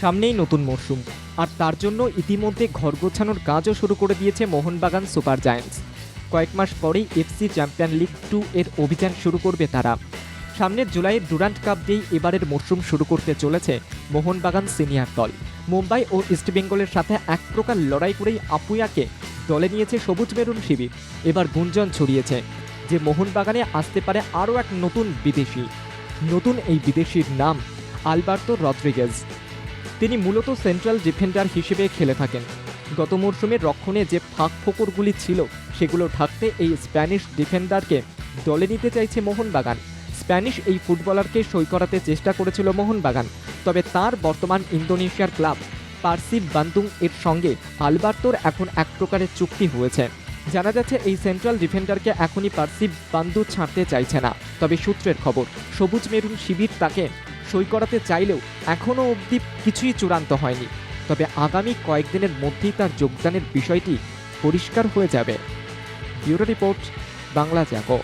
সামনেই নতুন মরশুম। আর তার জন্য ইতিমধ্যে ঘর গোছানোর কাজও শুরু করে দিয়েছে মোহনবাগান সুপার জায়ান্টস। কয়েক মাস পরেই এফসি চ্যাম্পিয়ন লিগ টু এর অভিযান শুরু করবে তারা। সামনের জুলাইয়ের ডুরান্ট কাপ দিয়েই এবারের মরশুম শুরু করতে চলেছে মোহনবাগান সিনিয়র দল। মুম্বাই ও ইস্টবেঙ্গলের সাথে এক প্রকার লড়াই করেই আপুয়াকে দলে নিয়েছে সবুজ মেরুন শিবির। এবার গুঞ্জন ছড়িয়েছে যে মোহনবাগানে আসতে পারে আরও এক নতুন বিদেশি। নতুন এই বিদেশির নাম আলবার্তো রদ্রিগেজ। তিনি মূলত সেন্ট্রাল ডিফেন্ডার হিসেবে খেলে থাকেন। গত মরশুমে রক্ষণে যে ফাঁক ফোকরগুলি ছিল, সেগুলো ঢাকতে এই স্প্যানিশ ডিফেন্ডারকে দলে নিতে চাইছে মোহনবাগান। স্প্যানিশ এই ফুটবলারকে সই করাতে চেষ্টা করেছিল মোহনবাগান, তবে তার বর্তমান ইন্দোনেশিয়ার ক্লাব পার্সিব বান্তুং এর সঙ্গে আলবার্তোর এখন এক প্রকারের চুক্তি হয়েছে। জানা যাচ্ছে এই সেন্ট্রাল ডিফেন্ডারকে এখনই পার্সিব বান্দু ছাড়তে চাইছে না। তবে সূত্রের খবর, সবুজ মেরুন শিবির তাকে সই করাতে চাইলেও এখনও অবধি কিছুই চূড়ান্ত হয়নি। তবে আগামী কয়েকদিনের মধ্যেই তার যোগদানের বিষয়টি পরিষ্কার হয়ে যাবে। Bureau report, Bangla Jago.